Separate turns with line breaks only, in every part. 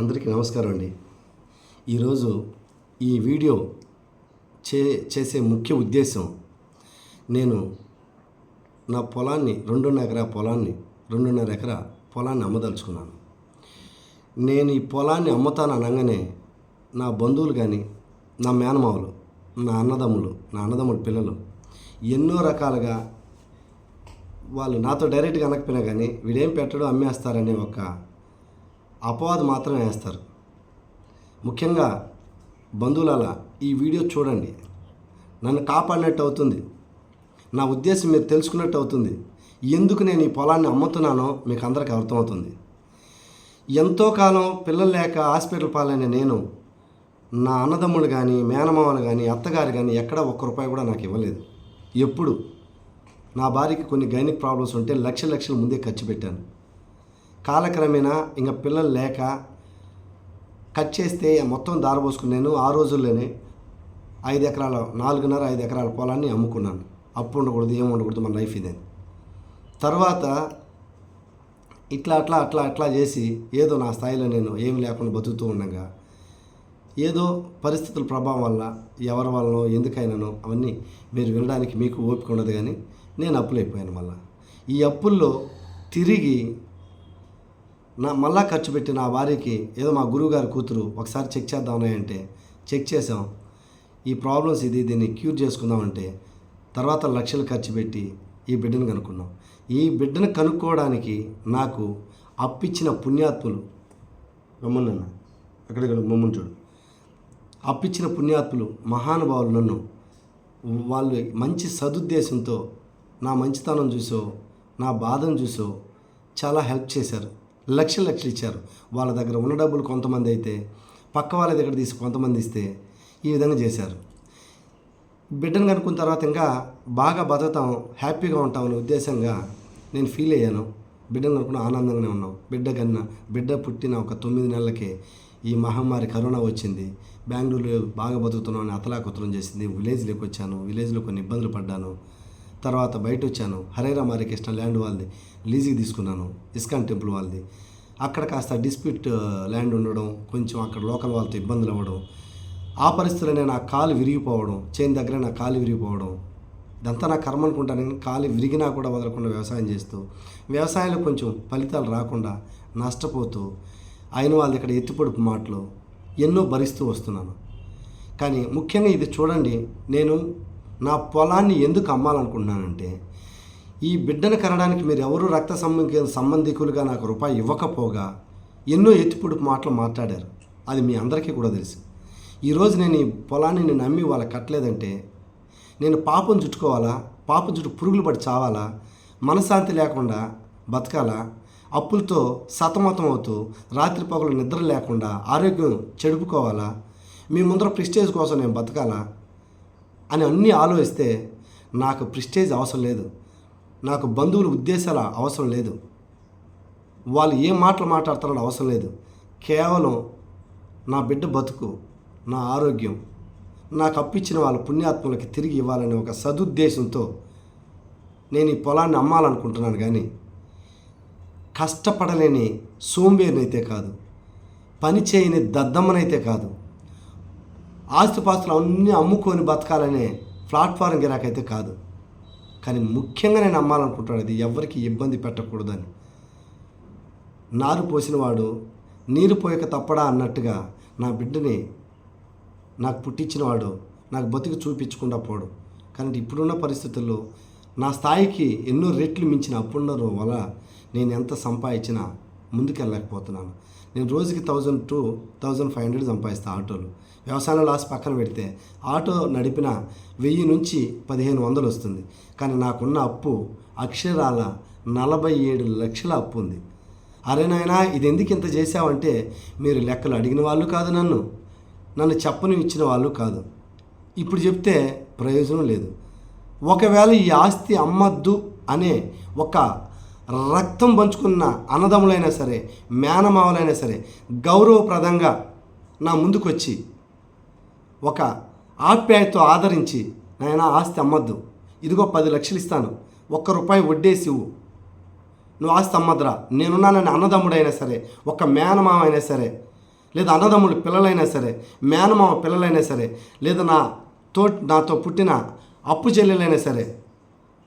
అందరికీ నమస్కారం అండి. ఈరోజు ఈ వీడియో చే చేసే ముఖ్య ఉద్దేశం నేను నా పొలాన్ని రెండున్నర ఎకరా పొలాన్ని రెండున్నర ఎకరా పొలాన్ని అమ్మదలుచుకున్నాను. నేను ఈ పొలాన్ని అమ్ముతాను అనగానే నా బంధువులు కానీ నా మేనమావులు నా అన్నదమ్ములు నా అన్నదమ్ముల పిల్లలు ఎన్నో రకాలుగా వాళ్ళు నాతో డైరెక్ట్గా అనకపోయినా కానీ వీడేం పెట్టడం అమ్మేస్తారనే ఒక అపవాదు మాత్రం వేస్తారు. ముఖ్యంగా బంధువులలా ఈ వీడియో చూడండి. నన్ను కాపాడినట్టు అవుతుంది. నా ఉద్దేశం మీరు తెలుసుకున్నట్టు అవుతుంది. ఎందుకు నేను ఈ పొలాన్ని అమ్ముతున్నానో మీకు అందరికీ అర్థమవుతుంది. ఎంతో కాలం పిల్లలు లేక హాస్పిటల్ పాలైన నేను నా అన్నదమ్ముడు కానీ మేనమామలు కానీ అత్తగారు కానీ ఎక్కడ ఒక్క రూపాయి కూడా నాకు ఇవ్వలేదు. ఎప్పుడు? నా భార్యకి కొన్ని గైనిక్ ప్రాబ్లమ్స్ ఉంటే లక్ష లక్షల ముందే ఖర్చు పెట్టాను. కాలక్రమేణా ఇంకా పిల్లలు లేక కట్ చేస్తే మొత్తం దారబోసుకున్నాను ఆ రోజుల్లోనే ఐదు ఎకరాల నాలుగున్నర ఐదు ఎకరాల పొలాన్ని అమ్ముకున్నాను. అప్పు ఉండకూడదు ఏం ఉండకూడదు మన లైఫ్ ఇదే. తర్వాత ఇట్లా అట్లా అట్లా అట్లా చేసి ఏదో నా స్థాయిలో నేను ఏమి లేకుండా బతుకుతూ ఉండగా ఏదో పరిస్థితుల ప్రభావం వల్ల ఎవరి వల్లనో ఎందుకైనానో అవన్నీ మీరు వినడానికి మీకు ఓపిక ఉండదు కానీ నేను అప్పులైపోయాను మళ్ళీ. ఈ అప్పుల్లో తిరిగి నా మళ్ళా ఖర్చు పెట్టి నా వారికి ఏదో మా గురువుగారి కూతురు ఒకసారి చెక్ చేద్దామని అంటే చెక్ చేసాం ఈ ప్రాబ్లమ్స్ ఇది దీన్ని క్యూర్ చేసుకుందామంటే తర్వాత లక్షలు ఖర్చు పెట్టి ఈ బిడ్డను కనుక్కున్నాం. ఈ బిడ్డను కనుక్కోవడానికి నాకు అప్పిచ్చిన పుణ్యాత్ములు రమ్మన్న అక్కడిక్కడ మమ్మల్ని చూడు. అప్పిచ్చిన పుణ్యాత్ములు మహానుభావులు నన్ను వాళ్ళు మంచి సదుద్దేశంతో నా మంచితనం చూసో నా బాధను చూసో చాలా హెల్ప్ చేశారు. లక్షలు లక్షలు ఇచ్చారు. వాళ్ళ దగ్గర ఉన్న డబ్బులు కొంతమంది అయితే పక్క వాళ్ళ దగ్గర తీసి కొంతమంది ఇస్తే ఈ విధంగా చేశారు. బిడ్డను కనుక్కున్న తర్వాత ఇంకా బాగా బతుకుతాం హ్యాపీగా ఉంటామనే ఉద్దేశంగా నేను ఫీల్ అయ్యాను. బిడ్డను కనుక్కున్న ఆనందంగానే ఉన్నాం. బిడ్డ కన్నా బిడ్డ పుట్టిన ఒక తొమ్మిది నెలలకే ఈ మహమ్మారి కరోనా వచ్చింది. బెంగళూరులో బాగా బతుకుతున్నాం అని అతలాకుతలం చేసింది. విలేజ్లోకి వచ్చాను. విలేజ్లో కొన్ని ఇబ్బందులు పడ్డాను. తర్వాత బయట వచ్చాను హరేరా మారికృష్ణ ల్యాండ్ వాళ్ళది లీజుకి తీసుకున్నాను ఇస్కాన్ టెంపుల్ వాళ్ళది. అక్కడ కాస్త డిస్ప్యూట్ ల్యాండ్ ఉండడం కొంచెం అక్కడ లోకల్ వాళ్ళతో ఇబ్బందులు అవ్వడం ఆ పరిస్థితుల్లో నా కాలు విరిగిపోవడం చేను దగ్గర నా కాలు విరిగిపోవడం ఇదంతా నా కర్మ అనుకుంటాను కాలు విరిగినా కూడా వదలకుండా వ్యవసాయం చేస్తూ వ్యవసాయంలో కొంచెం ఫలితాలు రాకుండా నష్టపోతూ అయిన వాళ్ళ ఇక్కడ ఎత్తిపొడుపు మాటలు ఎన్నో భరిస్తూ వస్తున్నాను. కానీ ముఖ్యంగా ఇది చూడండి నేను నా పొలాన్ని ఎందుకు అమ్మాలనుకుంటున్నానంటే ఈ బిడ్డను కనడానికి మీరు ఎవరు రక్త సంబంధి సంబంధికులుగా నాకు రూపాయి ఇవ్వకపోగా ఎన్నో ఎత్తిపొడుపు మాటలు మాట్లాడారు. అది మీ అందరికీ కూడా తెలుసు. ఈరోజు నేను ఈ పొలాన్ని నేను నమ్మి వాళ్ళకి కట్టలేదంటే నేను పాపం చుట్టుకోవాలా? పాపం చుట్టూ పురుగులు పడి చావాలా? మనశ్శాంతి లేకుండా బతకాలా? అప్పులతో సతమతం అవుతూ రాత్రి పగలు నిద్ర లేకుండా ఆరోగ్యం చెడుపుకోవాలా? మీ ముందర ప్రిస్టేజ్ కోసం నేను బతకాలా? అని అన్నీ ఆలోచిస్తే నాకు ప్రిస్టేజ్ అవసరం లేదు. నాకు బంధువుల ఉద్దేశాల అవసరం లేదు. వాళ్ళు ఏ మాటలు మాట్లాడుతున్నారో అవసరం లేదు. కేవలం నా బిడ్డ బతుకు నా ఆరోగ్యం నాకు అప్పిచ్చిన వాళ్ళ పుణ్యాత్మలకి తిరిగి ఇవ్వాలనే ఒక సదుద్దేశంతో నేను ఈ పొలాన్ని అమ్మాలనుకుంటున్నాను కానీ కష్టపడలేని సోంబేరినైతే కాదు పని చేయని దద్దమ్మనైతే కాదు ఆస్తిపాస్తులు అన్నీ అమ్ముకొని బతకాలనే ప్లాట్ఫారం గిరాకైతే కాదు. కానీ ముఖ్యంగా నేను అమ్మాలనుకుంటున్నాను ఇది ఎవరికి ఇబ్బంది పెట్టకూడదని. నారు పోసినవాడు నీరు పోయక తప్పడా అన్నట్టుగా నా బిడ్డని నాకు పుట్టించినవాడు నాకు బతుకు చూపించకుండా పోడు. కానీ ఇప్పుడున్న పరిస్థితుల్లో నా స్థాయికి ఎన్నో రెట్లు మించిన అప్పుండరు వల్ల నేను ఎంత సంపాదించినా ముందుకెళ్ళలేకపోతున్నాను. నేను రోజుకి thousand to thousand five hundred సంపాదిస్తాను ఆటోలు. వ్యవసాయంలో లాస్ పక్కన పెడితే ఆటో నడిపిన వెయ్యి నుంచి పదిహేను వందలు వస్తుంది. కానీ నాకున్న అప్పు అక్షరాల నలభై ఏడు లక్షల అప్పు ఉంది. అరే నాయనా ఇది ఎందుకు ఇంత చేసావంటే మీరు లెక్కలు అడిగిన వాళ్ళు కాదు నన్ను. నన్ను చెప్పని ఇచ్చిన వాళ్ళు కాదు. ఇప్పుడు చెప్తే ప్రయోజనం లేదు. ఒకవేళ ఈ ఆస్తి అమ్మద్దు అనే ఒక రక్తం పంచుకున్న అన్నదమ్ములైనా సరే మేనమావలైనా సరే గౌరవప్రదంగా నా ముందుకొచ్చి ఒక ఆప్యాయతో ఆదరించి నాయన ఆస్తి అమ్మద్దు. ఇదిగో పది లక్షలు ఇస్తాను. ఒక్క రూపాయి వడ్డేసి ఇవ్వు. నువ్వు ఆస్తి అమ్మద్రా నేనున్నానని అన్నదమ్ముడైనా సరే ఒక మేనమామ అయినా సరే లేదా అన్నదమ్ముడు పిల్లలైనా సరే మేనమామ పిల్లలైనా సరే లేదా నా తో నాతో పుట్టిన అప్పు చెల్లెలైనా సరే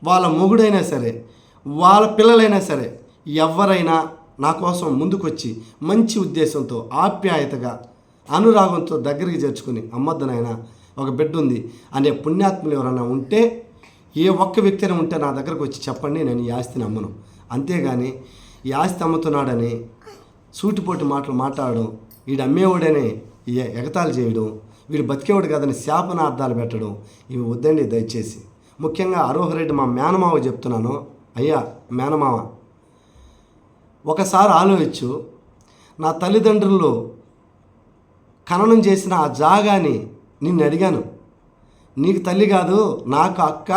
వాళ్ళ మొగుడైనా సరే వాళ్ళ పిల్లలైనా సరే ఎవరైనా నా కోసం ముందుకొచ్చి మంచి ఉద్దేశంతో ఆప్యాయతగా అనురాగంతో దగ్గరికి చేర్చుకుని అమ్మద్దనైనా ఒక బిడ్డ ఉంది అనే పుణ్యాత్ములు ఎవరైనా ఉంటే ఏ ఒక్క వ్యక్తి అయినా ఉంటే నా దగ్గరకు వచ్చి చెప్పండి నేను ఈ ఆస్తిని అమ్మను. అంతేగాని ఈ ఆస్తి అమ్ముతున్నాడని సూటిపోటు మాటలు మాట్లాడడం వీడు అమ్మేవాడని ఈ ఎగతాళి చేయడం వీడు బతికేవాడు కాదని శాపనార్థాలు పెట్టడం ఇవి వద్దండి దయచేసి. ముఖ్యంగా అరోహరెడ్డి మా మేనమావ చెప్తున్నాను. అయ్యా మేనమామ ఒకసారి ఆలోచించు. నా తల్లిదండ్రులు ఖననం చేసిన ఆ జాగాని నిన్ను అడిగాను. నీకు తల్లి కాదు నాకు అక్క.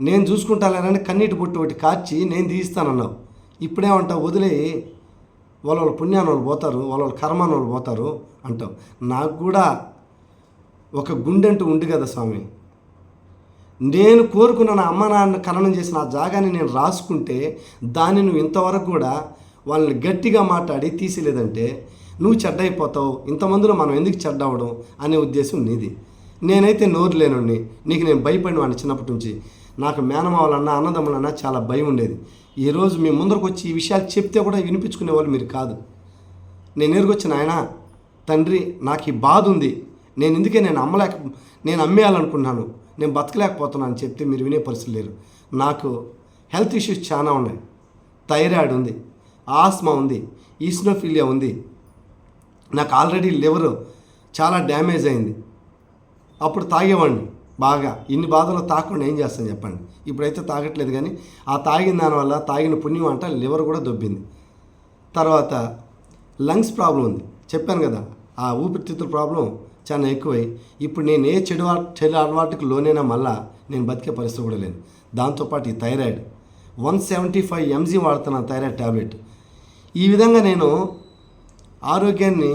నేను చూసుకుంటానని కన్నీటి బొట్టు ఒకటి కాచి నేను తీయిస్తానన్నావు. ఇప్పుడేమంటావు? వదిలే వాళ్ళ వాళ్ళ పుణ్యాన్ని వాళ్ళు పోతారు వాళ్ళ వాళ్ళ కర్మాన్ని వాళ్ళు పోతారు అంటావు. నాకు కూడా ఒక గుండె అంటూ ఉంది కదా స్వామి. నేను కోరుకున్న నా అమ్మ నాన్న ఖననం చేసిన ఆ జాగాని నేను రాసుకుంటే దాన్ని నువ్వు ఇంతవరకు కూడా వాళ్ళని గట్టిగా మాట్లాడి తీసేలేదంటే నువ్వు చెడ్డైపోతావు ఇంతమందిలో మనం ఎందుకు చెడ్డ అవడం అనే ఉద్దేశం నీది. నేనైతే నోరు లేనుండి నీకు నేను భయపడిన వాడిని చిన్నప్పటి నుంచి. నాకు మేనమావాలన్నా అన్నదమ్ములన్నా చాలా భయం ఉండేది. ఈరోజు మీ ముందరకు వచ్చి ఈ విషయాలు చెప్తే కూడా వినిపించుకునే వాళ్ళు మీరు కాదు. నేను ఎరుగొచ్చిన ఆయన తండ్రి నాకు ఈ బాధ ఉంది. నేను ఎందుకే నేను అమ్మలేక నేను అమ్మేయాలనుకున్నాను. నేను బతకలేకపోతున్నాను అని చెప్తే మీరు వినే పరిస్థితులు లేరు. నాకు హెల్త్ ఇష్యూస్ చాలా ఉన్నాయి. థైరాయిడ్ ఉంది ఆస్మా ఉంది ఈస్నోఫీలియా ఉంది. నాకు ఆల్రెడీ లివర్ చాలా డ్యామేజ్ అయింది. అప్పుడు తాగేవాడిని బాగా. ఇన్ని బాధలు తాగకుండా ఏం చేస్తాను చెప్పండి. ఇప్పుడైతే తాగట్లేదు కానీ ఆ తాగిన దానివల్ల తాగిన పుణ్యం అంట లివర్ కూడా దొబ్బింది. తర్వాత లంగ్స్ ప్రాబ్లం ఉంది. చెప్పాను కదా ఆ ఊపిరితిత్తుల ప్రాబ్లం చాలా ఎక్కువై. ఇప్పుడు నేను ఏ చెడు చెడు అలవాటుకు లోనైనా మళ్ళా నేను బతికే పరిస్థితి కూడా లేదు. దాంతోపాటు ఈ thyroid. One seventy five mg వాడుతున్న థైరాయిడ్ ట్యాబ్లెట్ ఈ విధంగా నేను ఆరోగ్యాన్ని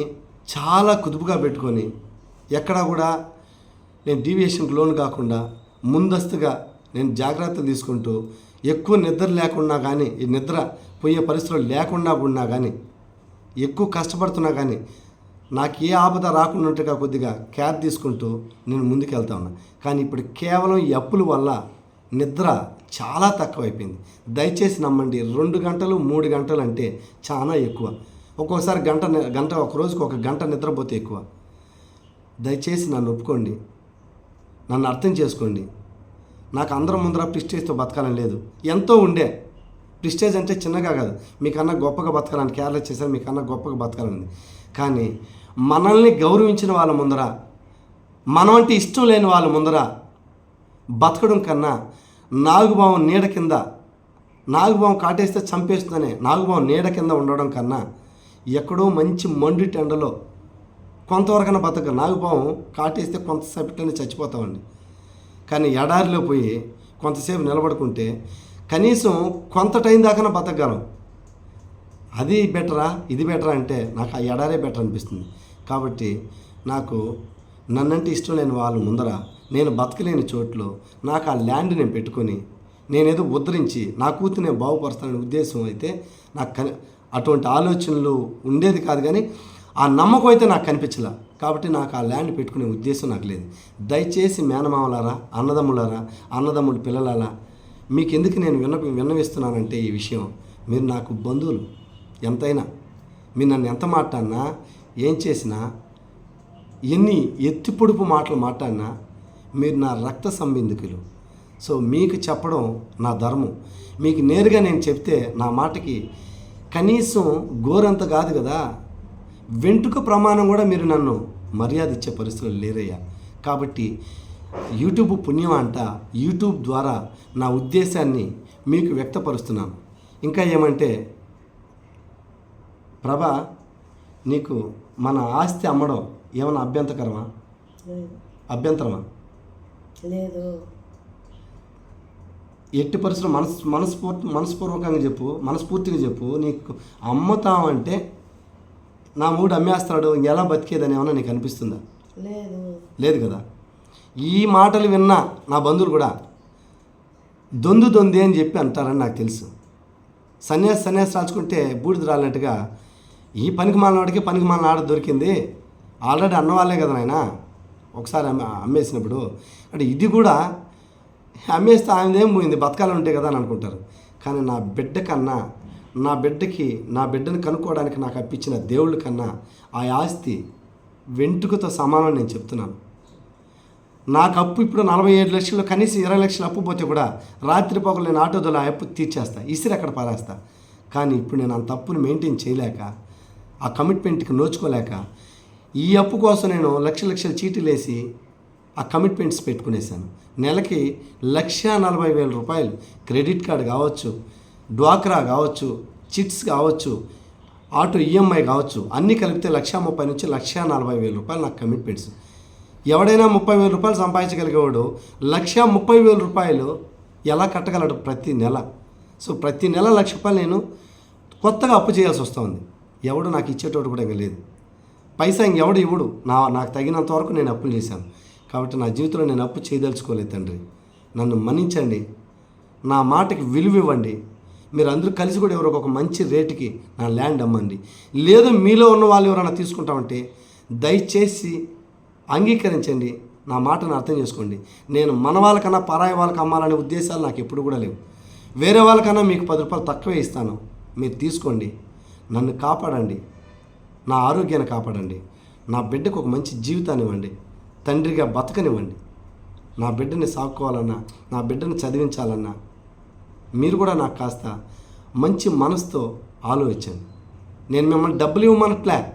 చాలా కుదుపుగా పెట్టుకొని ఎక్కడా కూడా నేను డీవియేషన్కి లోన్ కాకుండా ముందస్తుగా నేను జాగ్రత్తలు తీసుకుంటూ ఎక్కువ నిద్ర లేకుండా కానీ ఈ నిద్ర పోయే పరిస్థితులు లేకుండా ఉన్నా కానీ ఎక్కువ కష్టపడుతున్నా కానీ నాకు ఏ ఆపద రాకుండా కొద్దిగా కేర్ తీసుకుంటూ నేను ముందుకు వెళ్తా ఉన్నా. కానీ ఇప్పుడు కేవలం ఈ అప్పుల వల్ల నిద్ర చాలా తక్కువైపోయింది. దయచేసి నమ్మండి రెండు గంటలు మూడు గంటలు అంటే చాలా ఎక్కువ. ఒక్కోసారి గంట గంట ఒక రోజుకి ఒక గంట నిద్రపోతే ఎక్కువ. దయచేసి నన్ను ఒప్పుకోండి. నన్ను అర్థం చేసుకోండి. నాకు అందరం ముందర ప్రిస్టేజ్తో బతకాలని లేదు. ఎంతో ఉండే. ప్రిస్టేజ్ అంటే చిన్నగా కాదు. మీకన్నా గొప్పగా బతకాలని కేరళ చేశారు మీకన్నా గొప్పగా బతకాలని కానీ మనల్ని గౌరవించిన వాళ్ళ ముందర మనం అంటే ఇష్టం లేని వాళ్ళ ముందర బతకడం కన్నా నాగుబావం నీడ కింద నాగుబావం కాటేస్తే చంపేస్తుందనే నాగుబావం నీడ కింద ఉండడం కన్నా ఎక్కడో మంచి మండు టెండలో కొంతవరకైనా బతక నాగుపాము కాటేస్తే కొంతసేపట్లోనే చచ్చిపోతామండి. కానీ ఎడారిలో పోయి కొంతసేపు నిలబడుకుంటే కనీసం కొంత టైం దాకా బతకగలం. అది బెటరా ఇది బెటరా అంటే నాకు ఆ ఎడారే బెటర్ అనిపిస్తుంది. కాబట్టి నాకు నన్నంటే ఇష్టం లేని వాళ్ళు ముందర నేను బతకలేని చోట్లో నాకు ఆ ల్యాండ్ నేను పెట్టుకొని నేనేదో ఉద్ధరించి నా కూతురు నేను బాగుపరుస్తాననే ఉద్దేశం అయితే నాకు కని అటువంటి ఆలోచనలు ఉండేది కాదు కానీ ఆ నమ్మకం అయితే నాకు కనిపించలే. కాబట్టి నాకు ఆ ల్యాండ్ పెట్టుకునే ఉద్దేశం నాకు లేదు. దయచేసి మేనమామలారా అన్నదమ్ములారా అన్నదమ్ముడు పిల్లలారా మీకు ఎందుకు నేను విన్న విన్నవిస్తున్నానంటే ఈ విషయం. మీరు నాకు బంధువులు. ఎంతైనా. మీరు నన్ను ఎంత మాట్లాడినా ఏం చేసినా ఎన్ని ఎత్తి పొడుపు మాటలు మాట్లాడినా మీరు నా రక్త సంబంధికులు. సో మీకు చెప్పడం నా ధర్మం. మీకు నేరుగా నేను చెప్తే నా మాటకి కనీసం గోరంత కాదు కదా. వెంట్రుక ప్రమాణం కూడా మీరు నన్ను మర్యాద ఇచ్చే పరిస్థితులు లేరయ్యా. కాబట్టి యూట్యూబ్ పుణ్యం అంట యూట్యూబ్ ద్వారా నా ఉద్దేశాన్ని మీకు వ్యక్తపరుస్తున్నాను. ఇంకా ఏమంటే ప్రభా నీకు మన ఆస్తి అమ్మడం ఏమైనా అభ్యంతకరమా అభ్యంతరమా?
లేదు.
ఎట్టి పరిస్థితులు మనస్ మనస్ఫూర్తి మనస్పూర్వకంగా చెప్పు మనస్ఫూర్తిగా చెప్పు. నీకు అమ్ముతామంటే నా మూడు అమ్మేస్తాడు ఎలా బతికేదని ఏమన్నా నీకు అనిపిస్తుందా?
లేదు.
లేదు కదా. ఈ మాటలు విన్నా నా బంధువులు కూడా దొందు దొంది అని చెప్పి అంటారని నాకు తెలుసు. సన్యాసి సన్యాసి రాచుకుంటే బూడిద రాలినట్టుగా ఈ పనికి మాలనాడికి పనికి మాలనాడ ఆడ దొరికింది. ఆల్రెడీ అన్నవాళ్ళే కదా నాయన. ఒకసారి అమ్మేసినప్పుడు అంటే ఇది కూడా అమ్మేస్తే ఆమెదేం పోయింది? బతకాలు ఉంటాయి కదా అని అనుకుంటారు. కానీ నా బిడ్డ కన్నా నా బిడ్డకి నా బిడ్డను కనుక్కోవడానికి నాకు అప్పించిన దేవుళ్ళ కన్నా ఆ ఆస్తి వెంట్రుకతో సమానం నేను చెప్తున్నాను. నాకు అప్పు ఇప్పుడు నలభై ఏడు లక్షలు కనీసం ఇరవై లక్షలు అప్పు పోతే కూడా రాత్రి పగలు నేను ఆటోదోలో ఆ అప్పు తీర్చేస్తా ఇసిరి అక్కడ పారేస్తా. కానీ ఇప్పుడు నేను అంత అప్పును మెయింటైన్ చేయలేక ఆ కమిట్మెంట్కి నోచుకోలేక ఈ అప్పు కోసం నేను లక్ష లక్షల చీటీలు వేసి ఆ కమిట్మెంట్స్ పెట్టుకునేసాను నెలకి లక్ష నలభై వేల రూపాయలు క్రెడిట్ కార్డ్ కావచ్చు డ్వాక్రా కావచ్చు చిట్స్ కావచ్చు ఆటో ఈఎంఐ కావచ్చు అన్నీ కలిపితే లక్ష ముప్పై నుంచి లక్ష నలభై వేల రూపాయలు నాకు కమిట్మెంట్స్ ఎవడైనా ముప్పై వేల రూపాయలు సంపాదించగలిగేవాడు లక్ష ముప్పై వేల రూపాయలు ఎలా కట్టగలడు? ప్రతి నెల. సో ప్రతి నెల లక్ష రూపాయలు నేను కొత్తగా అప్పు చేయాల్సి వస్తుంది. ఎవడు నాకు ఇచ్చేటోడు కూడా ఇంకా లేదు. పైసా ఇంకెవడు ఇవ్వడు. నా నాకు తగినంత వరకు నేను అప్పులు చేశాను. కాబట్టి నా జీవితంలో నేను అప్పు చేయదలుచుకోలేదు తండ్రి. నన్ను మన్నించండి. నా మాటకి విలువ ఇవ్వండి. మీరు అందరూ కలిసి కూడా ఎవరో ఒక మంచి రేటుకి నా ల్యాండ్ అమ్మండి. లేదు మీలో ఉన్న వాళ్ళు ఎవరైనా తీసుకుంటామంటే దయచేసి అంగీకరించండి. నా మాటను అర్థం చేసుకోండి. నేను మన వాళ్ళకన్నా పరాయి వాళ్ళకి అమ్మాలనే ఉద్దేశాలు నాకు ఎప్పుడు కూడా లేవు. వేరే వాళ్ళకన్నా మీకు పది రూపాయలు తక్కువే ఇస్తాను. మీరు తీసుకోండి. నన్ను కాపాడండి. నా ఆరోగ్యాన్ని కాపాడండి. నా బిడ్డకు ఒక మంచి జీవితాన్ని ఇవ్వండి. తండ్రిగా బతకనివ్వండి. నా బిడ్డని సాక్కోవాలన్నా నా బిడ్డని చదివించాలన్నా మీరు కూడా నాకు కాస్త మంచి మనసుతో ఆలోచించండి. నేను మిమ్మల్ని డబ్బులు ఇవ్వమనట్లే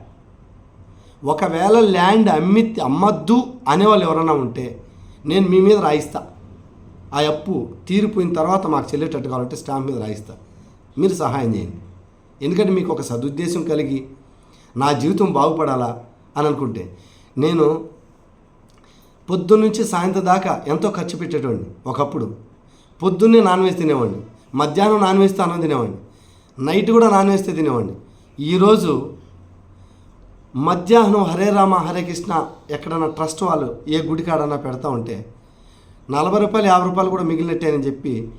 ఒకవేళ ల్యాండ్ అమ్మి అమ్మద్దు అనేవాళ్ళు ఎవరైనా ఉంటే నేను మీ మీద రాయిస్తా. ఆ అప్పు తీరిపోయిన తర్వాత మాకు చెల్లేటట్టు కావాలంటే స్టాంప్ మీద రాయిస్తా. మీరు సహాయం చేయండి. ఎందుకంటే మీకు ఒక సదుద్దేశం కలిగి నా జీవితం బాగుపడాలా అని అనుకుంటే నేను పొద్దున్నుంచి సాయంత్రం దాకా ఎంతో ఖర్చు పెట్టేటోడిని. ఒకప్పుడు పొద్దున్నే నాన్ వెజ్ తినేవాడిని. మధ్యాహ్నం నాన్ వెజ్తో అన్నం తినేవాడిని. నైట్ కూడా నాన్ వెజ్తో తినేవాడిని. ఈరోజు మధ్యాహ్నం హరే రామ హరే కృష్ణ ఎక్కడన్నా ట్రస్ట్ వాళ్ళు ఏ గుడి కాడన్నా పెడతా ఉంటే నలభై రూపాయలు యాభై రూపాయలు కూడా మిగిలినట్టే అని చెప్పి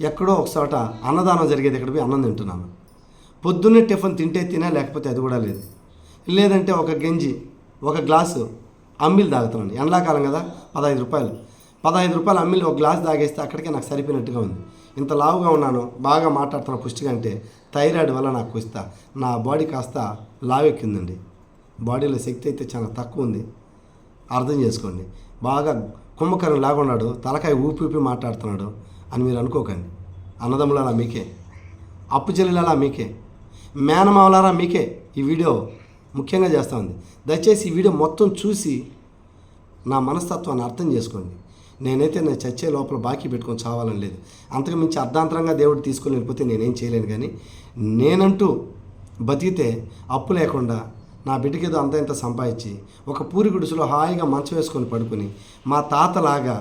ఎక్కడో ఒక చోట అన్నదానం జరిగేది. ఇక్కడ పోయి అన్నం తింటున్నాను. పొద్దున్నే టిఫిన్ తింటే తినా లేకపోతే అది కూడా లేదు. లేదంటే ఒక గంజి ఒక గ్లాసు అమ్మిలు తాగుతున్నాను. ఎండాకాలం కదా పదహైదు రూపాయలు. పదహైదు రూపాయలు అమ్మిలు ఒక గ్లాస్ తాగేస్తే అక్కడికే నాకు సరిపోయినట్టుగా ఉంది. ఇంత లావుగా ఉన్నాను బాగా మాట్లాడుతున్న పుష్టిగా అంటే థైరాయిడ్ వల్ల నాకు కుస్తా. నా బాడీ కాస్త లావెక్కిందండి. బాడీలో శక్తి అయితే చాలా తక్కువ ఉంది. అర్థం చేసుకోండి. బాగా కుంభకరం లాగున్నాడు తలకాయ ఊపి ఊపి మాట్లాడుతున్నాడు అని మీరు అనుకోకండి. అన్నదమ్ములలా మీకే అప్పు చెల్లెలలా మీకే మేనమావలారా మీకే ఈ వీడియో ముఖ్యంగా చేస్తూ ఉంది దయచేసి ఈ వీడియో మొత్తం చూసి నా మనస్తత్వాన్ని అర్థం చేసుకోండి. నేనైతే నేను చచ్చే లోపల బాకీ పెట్టుకొని చావాలని లేదు. అంతకు మించి అర్ధాంతరంగా దేవుడు తీసుకొని వెళ్ళిపోతే నేనేం చేయలేను కానీ నేనంటూ బతికితే అప్పు లేకుండా నా బిడ్డకేదో అంత ఇంత సంపాదించి ఒక పూరి గుడిసెలో హాయిగా మంచం వేసుకొని పడుకొని మా తాతలాగా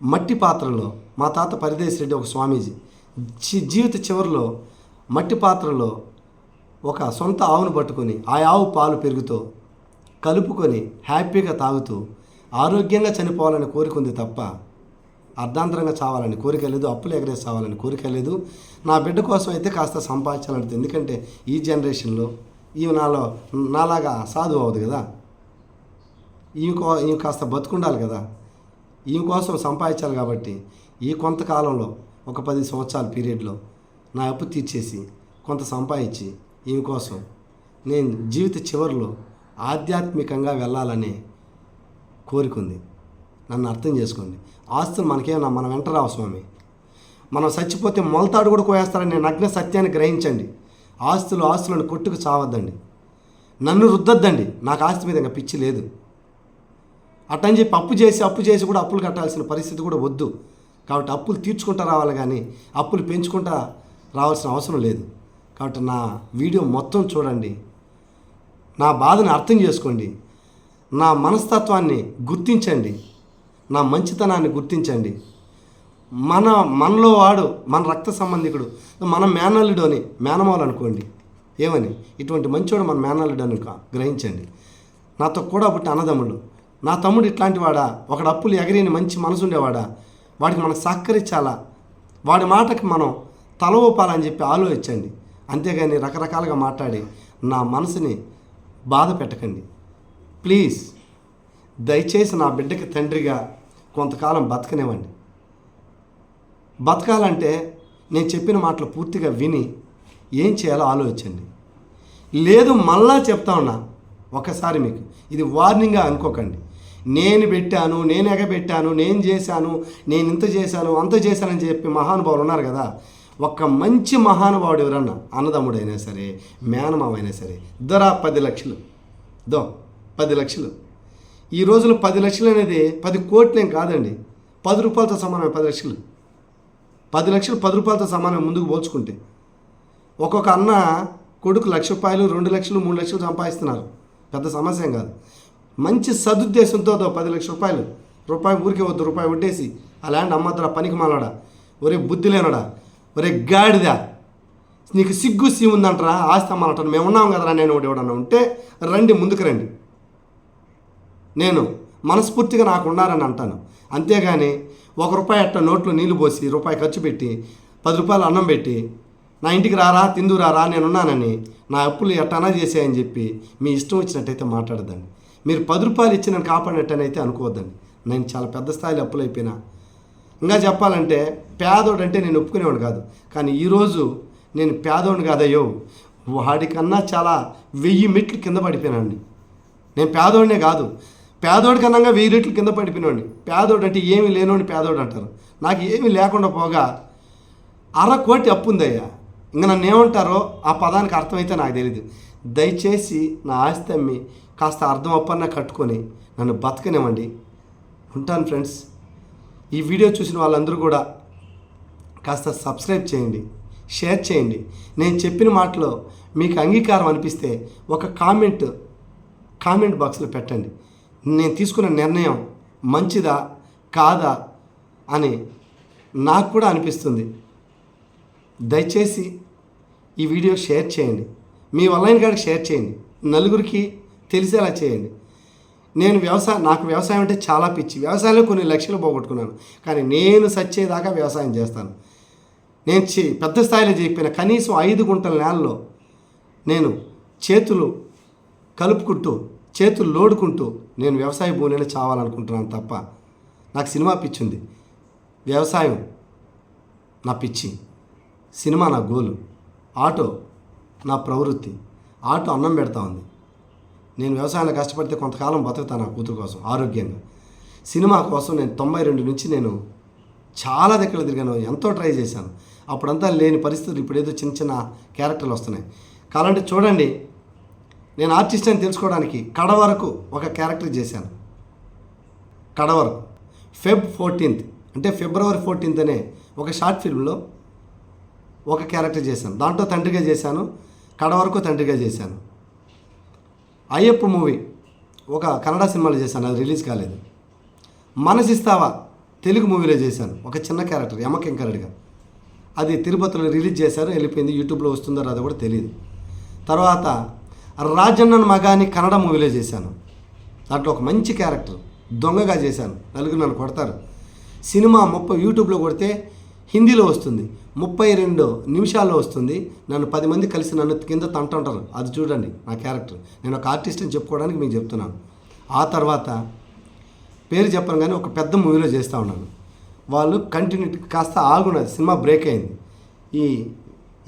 మట్టి పాత్రలో మా తాత పరిదేశ్ రెడ్డి ఒక స్వామీజీ జీ- జీవిత చివరిలో మట్టి పాత్రలో ఒక సొంత ఆవును పట్టుకొని ఆ ఆవు పాలు పెరుగుతూ కలుపుకొని హ్యాపీగా తాగుతూ ఆరోగ్యంగా చనిపోవాలని కోరిక ఉంది తప్ప అర్ధాంతరంగా చావాలని కోరిక లేదు అప్పులు ఎగరేసి చావాలని కోరిక లేదు. నా బిడ్డ కోసం అయితే కాస్త సంపాదించాలంటుంది ఎందుకంటే ఈ జనరేషన్లో ఈమె నాలో నాలాగా సాధు అవ్వదు కదా. ఈమె కో ఈమె కాస్త బతుకుండాలి కదా. ఈమె కోసం సంపాదించాలి కాబట్టి ఈ కొంతకాలంలో ఒక పది సంవత్సరాల పీరియడ్లో నా అప్పు తీర్చేసి కొంత సంపాదించి ఈమె కోసం నేను జీవిత చివరిలో ఆధ్యాత్మికంగా వెళ్ళాలనే కోరికుంది నన్ను అర్థం చేసుకోండి. ఆస్తులు మనకేమన్నా మనం వెంట రావు స్వామి. మనం చచ్చిపోతే మొలతాడు కూడా కోయేస్తారని నేను నగ్న సత్యాన్ని గ్రహించండి. ఆస్తులు ఆస్తులను కొట్టుకు చావద్దండి. నన్ను రుద్దొద్దండి. నాకు ఆస్తి మీద ఇంకా పిచ్చి లేదు. అట్టని చెప్పి అప్పు చేసి అప్పు చేసి కూడా అప్పులు కట్టాల్సిన పరిస్థితి కూడా వద్దు. కాబట్టి అప్పులు తీర్చుకుంటా రావాలి కానీ అప్పులు పెంచుకుంటా రావాల్సిన అవసరం లేదు. కాబట్టి నా వీడియో మొత్తం చూడండి. నా బాధను అర్థం చేసుకోండి. నా మనస్తత్వాన్ని గుర్తించండి. నా మంచితనాన్ని గుర్తించండి. మన మనలో వాడు మన రక్త సంబంధికుడు మన మేనల్లుడు అని మేనమాలు అనుకోండి ఏమని? ఇటువంటి మంచోడు మన మేనల్లుడు అని గ్రహించండి. నాతో కూడా పుట్టి అన్నదమ్ముడు నా తమ్ముడు ఇట్లాంటి వాడా? ఒకడు అప్పులు ఎగరేని మంచి మనసు ఉండేవాడా వాడికి మనం సహకరించాలా? వాడి మాటకి మనం తల ఊపాలని చెప్పి ఆలోచించండి. అంతేగాని రకరకాలుగా మాట్లాడి నా మనసుని బాధ పెట్టకండి. ప్లీజ్ దయచేసి నా బిడ్డకి తండ్రిగా కొంతకాలం బతకనివ్వండి. బతకాలంటే నేను చెప్పిన మాటలు పూర్తిగా విని ఏం చేయాలో ఆలోచించండి. లేదు మళ్ళా చెప్తా ఉన్నా ఒకసారి మీకు. ఇది వార్నింగ్గా అనుకోకండి. నేను పెట్టాను నేను ఎగబెట్టాను నేను చేశాను నేను ఇంత చేశాను అంత చేశానని చెప్పి మహానుభావులు ఉన్నారు కదా. ఒక్క మంచి మహానుభావుడు ఎవరన్నా అన్నదమ్ముడైనా సరే మేనమామైనా సరే దొరా పది లక్షలు. దో పది లక్షలు. ఈ రోజులు పది లక్షలు అనేది పది కోట్లేం కాదండి. పది రూపాయలతో సమానమే పది లక్షలు. పది లక్షలు పది రూపాయలతో సమానం ముందుకు పోల్చుకుంటే. ఒక్కొక్క అన్న కొడుకు లక్ష రూపాయలు రెండు లక్షలు మూడు లక్షలు సంపాదిస్తున్నారు. పెద్ద సమస్య ఏం కాదు. మంచి సదుద్దేశంతో దో పది లక్షల రూపాయలు. రూపాయి ఊరికే వద్దు రూపాయి వడ్డేసి ఆ ల్యాండ్ అమ్మద్దురా పనికి మాలాడా? ఒరే బుద్ధి లేనడా? ఒరే గాడిదా నీకు సిగ్గు సీ ఉందంటరా ఆస్తి మేము ఉన్నాం కదరా నేను ఒకటి ఎవడన్నా ఉంటే రండి ముందుకు రండి. నేను మనస్ఫూర్తిగా నాకు ఉన్నారని అంటాను. అంతేగాని ఒక రూపాయి అట్ట నోట్లో నీళ్ళు పోసి రూపాయి ఖర్చు పెట్టి పది రూపాయలు అన్నం పెట్టి నా ఇంటికి రారా తిందు రారా నేనున్నానని నా అప్పులు ఎట్టనా చేసాయని చెప్పి మీ ఇష్టం వచ్చినట్టయితే మాట్లాడదండి మీరు పది రూపాయలు ఇచ్చి నన్ను కాపాడినట్టనైతే అనుకోవద్దండి. నేను చాలా పెద్ద స్థాయిలో అప్పులు అయిపోయినా ఇంకా చెప్పాలంటే పేదోడు అంటే నేను ఒప్పుకునేవాడు కాదు. కానీ ఈరోజు నేను పేదోడు కాదయ్యో వాడికన్నా చాలా వెయ్యి మెట్లు కింద పడిపోయినాడిని నేను పేదోడినే కాదు. పేదోడి కన్నా వెయ్యి రెట్లు కింద పడిపోయినోడిని పేదోడు అంటే ఏమి లేనోడిని పేదోడు అంటారు. నాకు ఏమీ లేకుండా పోగా అర కోటి అప్పు ఉందయ్యా. ఇంకా నన్ను ఏమంటారో ఆ పదానికి అర్థమైతే నాకు తెలియదు దయచేసి నా ఆస్తి అమ్మి కాస్త అర్థం అప్పన్నా కట్టుకొని నన్ను బతకనివ్వండి. ఉంటాను ఫ్రెండ్స్. ఈ వీడియో చూసిన వాళ్ళందరూ కూడా కాస్త సబ్స్క్రైబ్ చేయండి షేర్ చేయండి. నేను చెప్పిన మాటలో మీకు అంగీకారం అనిపిస్తే ఒక కామెంట్ కామెంట్ బాక్స్లో పెట్టండి. నేను తీసుకున్న నిర్ణయం మంచిదా కాదా అని నాకు కూడా అనిపిస్తుంది. దయచేసి ఈ వీడియో షేర్ చేయండి. మీ ఆన్లైన్ కాడికి షేర్ చేయండి. నలుగురికి తెలిసేలా చేయండి. నేను వ్యవసాయం నాకు వ్యవసాయం అంటే చాలా పిచ్చి. వ్యవసాయంలో కొన్ని లక్షలు పోగొట్టుకున్నాను. కానీ నేను సచ్చేదాకా వ్యవసాయం చేస్తాను. నేను చే పెద్ద స్థాయిలో చెప్పిన కనీసం ఐదు గుంటల నేలలో నేను చేతులు కలుపుకుంటూ చేతులు లోడుకుంటూ నేను వ్యవసాయ భూమిని చావాలనుకుంటున్నాను తప్ప నాకు సినిమా పిచ్చి ఉంది వ్యవసాయం నా పిచ్చి. సినిమా నా గోలు. ఆటో నా ప్రవృత్తి. ఆటో అన్నం పెడతా ఉంది. నేను వ్యవసాయంలో కష్టపడితే కొంతకాలం బతుకుతాను నా కూతురు కోసం ఆరోగ్యంగా. సినిమా కోసం నేను తొంభై రెండు నుంచి నేను చాలా దగ్గర తిరిగాను ఎంతో ట్రై చేశాను. అప్పుడంతా లేని పరిస్థితులు ఇప్పుడు ఏదో చిన్న చిన్న క్యారెక్టర్లు వస్తున్నాయి. కావాలంటే చూడండి నేను ఆర్టిస్ట్ అని తెలుసుకోవడానికి కడ వరకు ఒక క్యారెక్టర్ చేశాను. కడ వరకు ఫెబ్ ఫోర్టీన్త్ అంటే ఫిబ్రవరి ఫోర్టీన్త్ అనే ఒక షార్ట్ ఫిల్మ్లో ఒక క్యారెక్టర్ చేశాను. దాంట్లో తండ్రిగా చేశాను కడ వరకు తండ్రిగా చేశాను. అయ్యప్ప మూవీ ఒక కన్నడ సినిమాలో చేశాను అది రిలీజ్ కాలేదు. మనసిస్తావా? తెలుగు మూవీలో చేశాను ఒక చిన్న క్యారెక్టర్ యమకెంకరడిగా అది తిరుపతిలో రిలీజ్ చేశారు వెళ్ళిపోయింది యూట్యూబ్లో వస్తుందో అది కూడా తెలియదు తర్వాత రాజన్నన్ మగాని కన్నడ మూవీలో చేశాను. దాంట్లో ఒక మంచి క్యారెక్టర్ దొంగగా చేశాను నలుగురు నన్ను కొడతారు. సినిమా ముప్పై యూట్యూబ్లో కొడితే హిందీలో వస్తుంది. ముప్పై రెండు నిమిషాల్లో వస్తుంది. నన్ను పది మంది కలిసి నన్ను కింద తంటుంటారు. అది చూడండి నా క్యారెక్టర్. నేను ఒక ఆర్టిస్ట్ అని చెప్పుకోవడానికి మీకు చెప్తున్నాను. ఆ తర్వాత పేరు చెప్పను కానీ ఒక పెద్ద మూవీలో చేస్తూ ఉన్నాను. వాళ్ళు కంటిన్యూ కాస్త ఆగున్నది. సినిమా బ్రేక్ అయింది. ఈ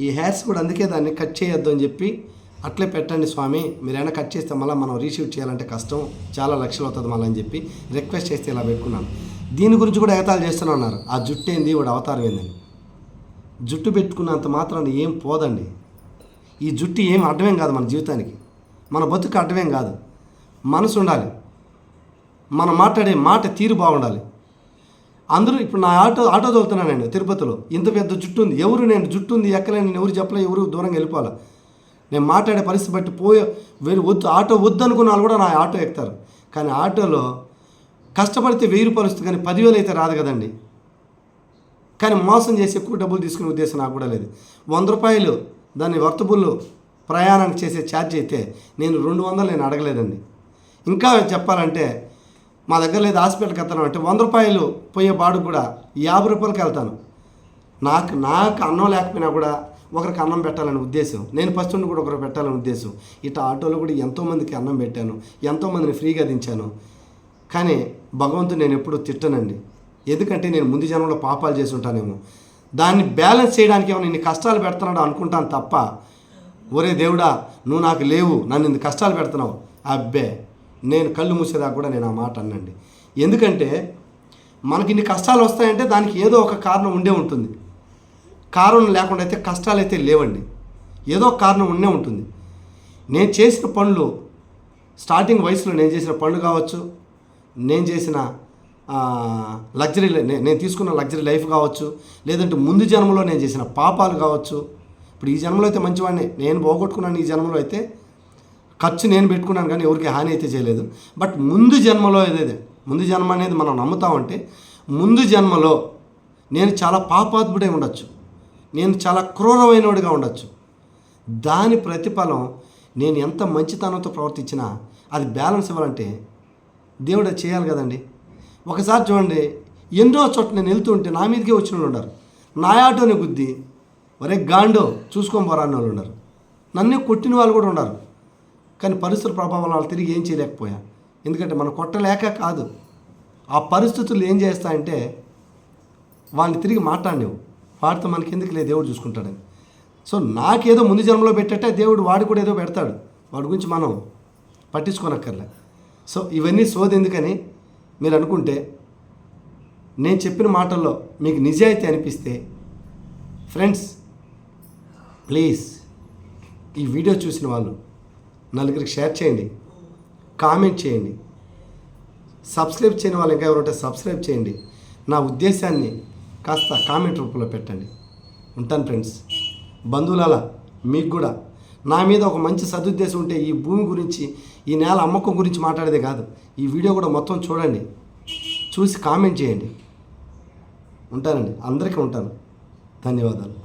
ఈ హెయిర్స్ కూడా అందుకే దాన్ని కట్ చేయొద్దు అని చెప్పి అట్లే పెట్టండి స్వామి. మీరైనా కట్ చేస్తే మళ్ళీ మనం రీషూట్ చేయాలంటే కష్టం. చాలా లక్షలు అవుతుంది మళ్ళీ అని చెప్పి రిక్వెస్ట్ చేస్తే ఇలా పెట్టుకున్నాను. దీని గురించి కూడా ఎగతాలు చేస్తూనే ఉన్నారు. ఆ జుట్టు ఏంది? వాడు అవతారం ఏందని. జుట్టు పెట్టుకున్నంత మాత్రాన ఏం పోదండి. ఈ జుట్టు ఏం అడ్డమేం కాదు మన జీవితానికి. మన బతుకు అడ్డమేం కాదు. మనసు ఉండాలి. మనం మాట్లాడే మాట తీరు బాగుండాలి. అందరూ ఇప్పుడు నా ఆటో ఆటో తోలుతున్నాను నేను తిరుపతిలో. ఇంత పెద్ద జుట్టు ఉంది. ఎవరు నేను జుట్టు ఉంది ఎక్కలేను నేను ఎవరు చెప్పలే ఎవరు దూరంగా వెళ్ళిపోవాలి? నేను మాట్లాడే పరిస్థితి బట్టి పోయే వేరు వద్దు ఆటో వద్దు అనుకున్న వాళ్ళు కూడా నా ఆటో ఎక్కుతారు. కానీ ఆటోలో కష్టపడితే వెయ్యి రూపాయలు వస్తుంది కానీ పదివేలు అయితే రాదు కదండి. కానీ మోసం చేసి ఎక్కువ డబ్బులు తీసుకునే ఉద్దేశం నాకు కూడా లేదు. వంద రూపాయలు దాన్ని వర్తబుల్ ప్రయాణానికి చేసే ఛార్జ్ అయితే నేను రెండు వందలు నేను అడగలేదండి. ఇంకా చెప్పాలంటే మా దగ్గర లేదు హాస్పిటల్కి వెళ్తాను అంటే వంద రూపాయలు పోయే బాడు కూడా యాభై రూపాయలకి వెళ్తాను. నాకు నాకు అన్నం లేకపోయినా కూడా ఒకరికి అన్నం పెట్టాలనే ఉద్దేశం నేను ఫస్ట్ నుండి కూడా ఒకరు పెట్టాలనే ఉద్దేశం. ఇట్లా ఆటోలో కూడా ఎంతోమందికి అన్నం పెట్టాను ఎంతోమందిని ఫ్రీగా దించాను. కానీ భగవంతుడు నేను ఎప్పుడూ తిట్టనండి. ఎందుకంటే నేను ముందు జన్మలో పాపాలు చేసి ఉంటానేమో. దాన్ని బ్యాలెన్స్ చేయడానికి ఏమైనా ఇన్ని కష్టాలు పెడుతున్నాడు అనుకుంటాను తప్ప ఒరే దేవుడా నువ్వు నాకు లేవు నన్ను ఇన్ని కష్టాలు పెడుతున్నావు. అబ్బే నేను కళ్ళు మూసేదాకా కూడా నేను ఆ మాట అన్నండి. ఎందుకంటే మనకి ఇన్ని కష్టాలు వస్తాయంటే దానికి ఏదో ఒక కారణం ఉండే ఉంటుంది. కారణం లేకుండా అయితే కష్టాలు అయితే లేవండి. ఏదో కారణం ఉండే ఉంటుంది. నేను చేసిన పనులు స్టార్టింగ్ వయసులో నేను చేసిన పనులు కావచ్చు నేను చేసిన లగ్జరీ నేను తీసుకున్న లగ్జరీ లైఫ్ కావచ్చు లేదంటే ముందు జన్మలో నేను చేసిన పాపాలు కావచ్చు. ఇప్పుడు ఈ జన్మలో అయితే మంచివాడిని నేను పోగొట్టుకున్నాను ఈ జన్మలో అయితే ఖర్చు నేను పెట్టుకున్నాను కానీ ఎవరికి హాని అయితే చేయలేదు. బట్ ముందు జన్మలో ఏదైతే ముందు జన్మ అనేది మనం నమ్ముతామంటే ముందు జన్మలో నేను చాలా పాపాత్ముడై ఉండొచ్చు. నేను చాలా క్రూరమైనవాడిగా ఉండొచ్చు. దాని ప్రతిఫలం నేను ఎంత మంచితనంతో ప్రవర్తించినా అది బ్యాలెన్స్ ఇవ్వాలంటే దేవుడు చేయాలి కదండి. ఒకసారి చూడండి ఎన్నో చోట్ల నేను వెళ్తూ ఉంటే నా మీదకే వచ్చిన వాళ్ళు ఉన్నారు. నా ఆటోని గుద్ది ఒరే గాండో చూసుకొని పోరా అన్న వాళ్ళు ఉన్నారు. నన్నే కొట్టిన వాళ్ళు కూడా ఉన్నారు. కానీ పరిస్థితుల ప్రభావం వాళ్ళు తిరిగి ఏం చేయలేకపోయా? ఎందుకంటే మనం కొట్టలేక కాదు. ఆ పరిస్థితులు ఏం చేస్తాయంటే వాళ్ళని తిరిగి మాట్లాడినవు. వాడితో మనకి ఎందుకు లేదు దేవుడు చూసుకుంటాడని సో నాకేదో ముందు జన్మలో పెట్టేటే దేవుడు వాడు కూడా ఏదో పెడతాడు. వాడి గురించి మనం పట్టించుకోనక్కర్లే. సో ఇవన్నీ సోది ఎందుకని మీరు అనుకుంటే నేను చెప్పిన మాటల్లో మీకు నిజాయితీ అనిపిస్తే ఫ్రెండ్స్ ప్లీజ్ ఈ వీడియో చూసిన వాళ్ళు నలుగురికి షేర్ చేయండి కామెంట్ చేయండి. సబ్స్క్రైబ్ చేయని వాళ్ళు ఇంకా ఎవరుంటే సబ్స్క్రైబ్ చేయండి. నా ఉద్దేశాన్ని కాస్త కామెంట్ రూపంలో పెట్టండి. ఉంటాను ఫ్రెండ్స్. బంధువులలా మీకు కూడా నా మీద ఒక మంచి సదుద్దేశం ఉంటే ఈ భూమి గురించి ఈ నేల అమ్మకం గురించి మాట్లాడేదే కాదు. ఈ వీడియో కూడా మొత్తం చూడండి. చూసి కామెంట్ చేయండి. ఉంటానండి. అందరికీ ఉంటాను. ధన్యవాదాలు.